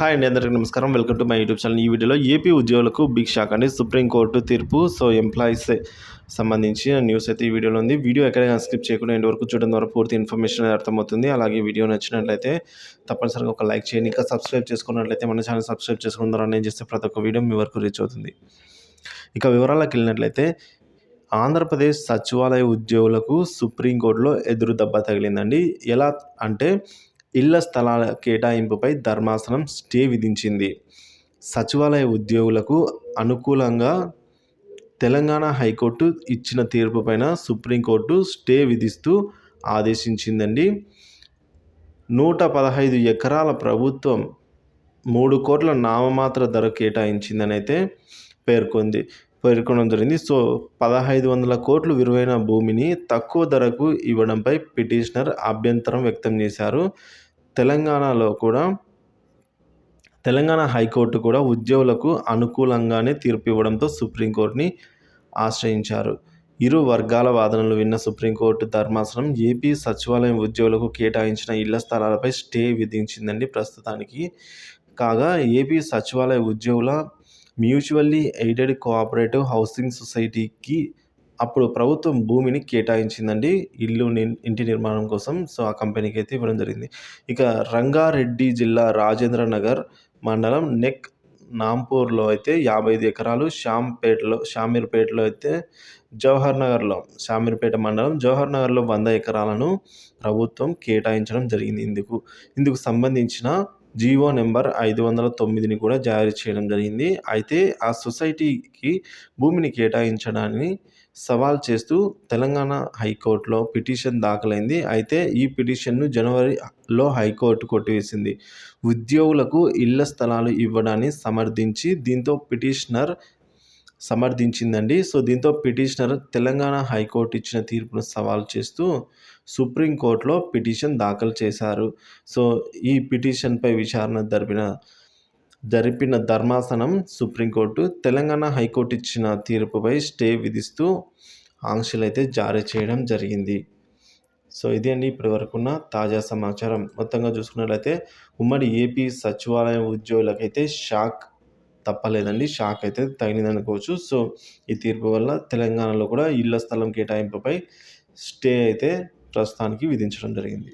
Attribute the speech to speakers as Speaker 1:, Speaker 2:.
Speaker 1: Hi అండి అందరికీ నమస్కారం. Welcome to my YouTube channel. ఈ వీడియోలో ఏపీ ఉద్యోగులకు బిగ్ షాక్ అండి. సుప్రీంకోర్టు తీర్పు సో ఎంప్లాయీస్ సంబంధించి న్యూస్ అయితే ఈ వీడియోలో ఉంది. వీడియో ఎక్కడైనా స్కిప్ చేయకుండా ఎండ్ వరకు చూడడం ద్వారా పూర్తి ఇన్ఫర్మేషన్ అర్థమవుతుంది. అలాగే వీడియో నచ్చినట్లయితే తప్పనిసరిగా ఒక లైక్ చేయండి. ఇంకా సబ్స్క్రైబ్ చేసుకున్నట్లయితే మన ఛానల్ సబ్స్క్రైబ్ చేసుకున్న ద్వారా నేను చేస్తే ప్రతి ఒక్క వీడియో మీ వరకు రీచ్ అవుతుంది. ఇక వివరాలకు వెళ్ళినట్లయితే ఆంధ్రప్రదేశ్ సచివాలయ ఉద్యోగులకు సుప్రీంకోర్టులో ఎదురు దెబ్బ తగిలిందండి. ఎలా అంటే ఇళ్ళ స్థలాల కేటాయింపుపై ధర్మాసనం స్టే విధించింది. సచివాలయ ఉద్యోగులకు అనుకూలంగా తెలంగాణ హైకోర్టు ఇచ్చిన తీర్పుపైన సుప్రీంకోర్టు స్టే విధిస్తూ ఆదేశించిందండి. నూట పదహైదు ఎకరాల ప్రభుత్వం మూడు కోట్ల నామమాత్ర ధర కేటాయించిందని అయితే పేర్కొంది. పేర్కొనడం జరిగింది. సో పదహైదు వందల కోట్లు విలువైన భూమిని తక్కువ ధరకు ఇవ్వడంపై పిటిషనర్ అభ్యంతరం వ్యక్తం చేశారు. తెలంగాణలో కూడా తెలంగాణ హైకోర్టు కూడా ఉద్యోగులకు అనుకూలంగానే తీర్పు ఇవ్వడంతో సుప్రీంకోర్టుని ఆశ్రయించారు. ఇరు వర్గాల వాదనలు విన్న సుప్రీంకోర్టు ధర్మాసనం ఏపీ సచివాలయం ఉద్యోగులకు కేటాయించిన ఇళ్ళ స్థలాలపై స్టే విధించిందండి ప్రస్తుతానికి. కాగా ఏపీ సచివాలయ ఉద్యోగుల మ్యూచువల్లీ ఎయిడెడ్ కోఆపరేటివ్ హౌసింగ్ సొసైటీకి అప్పుడు ప్రభుత్వం భూమిని కేటాయించిందండి ఇల్లు ఇంటి నిర్మాణం కోసం. సో ఆ కంపెనీకి అయితే ఇవ్వడం జరిగింది. ఇక రంగారెడ్డి జిల్లా రాజేంద్ర నగర్ మండలం నెక్ నాంపూర్లో అయితే యాభై ఐదు ఎకరాలు శ్యాంపేటలో షామీర్పేటలో అయితే జవహర్ నగర్లో షామీర్పేట మండలం జవహర్ నగర్లో వంద ఎకరాలను ప్రభుత్వం కేటాయించడం జరిగింది. ఇందుకు ఇందుకు సంబంధించిన జీవో నెంబర్ ఐదు వందల తొమ్మిదిని కూడా జారీ చేయడం జరిగింది. అయితే ఆ సొసైటీకి భూమిని కేటాయించడాన్ని సవాల్ చేస్తూ తెలంగాణ హైకోర్టులో పిటిషన్ దాఖలైంది. అయితే ఈ పిటిషన్ను జనవరిలో హైకోర్టు కొట్టివేసింది. ఉద్యోగులకు ఇళ్ళ స్థలాలు ఇవ్వడాన్ని సమర్థించి దీంతో పిటిషనర్ సమర్థించిందండి. సో దీంతో పిటిషనర్ తెలంగాణ హైకోర్టు ఇచ్చిన తీర్పును సవాల్ చేస్తూ సుప్రీంకోర్టులో పిటిషన్ దాఖలు చేశారు. సో ఈ పిటిషన్పై విచారణ జరిపిన జరిపిన ధర్మాసనం సుప్రీంకోర్టు తెలంగాణ హైకోర్టు ఇచ్చిన తీర్పుపై స్టే విధిస్తూ ఆంక్షలు అయితే జారీ చేయడం జరిగింది. సో ఇది అండి ఇప్పటి వరకున్న తాజా సమాచారం. మొత్తంగా చూసుకున్నట్లయితే ఉమ్మడి ఏపీ సచివాలయం ఉద్యోగులకైతే షాక్ తప్పలేదండి. షాక్ అయితే తగిలిందనుకోవచ్చు. సో ఈ తీర్పు వల్ల తెలంగాణలో కూడా ఇళ్ళ స్థలం కేటాయింపుపై స్టే అయితే ప్రస్తుతానికి విధించడం జరిగింది.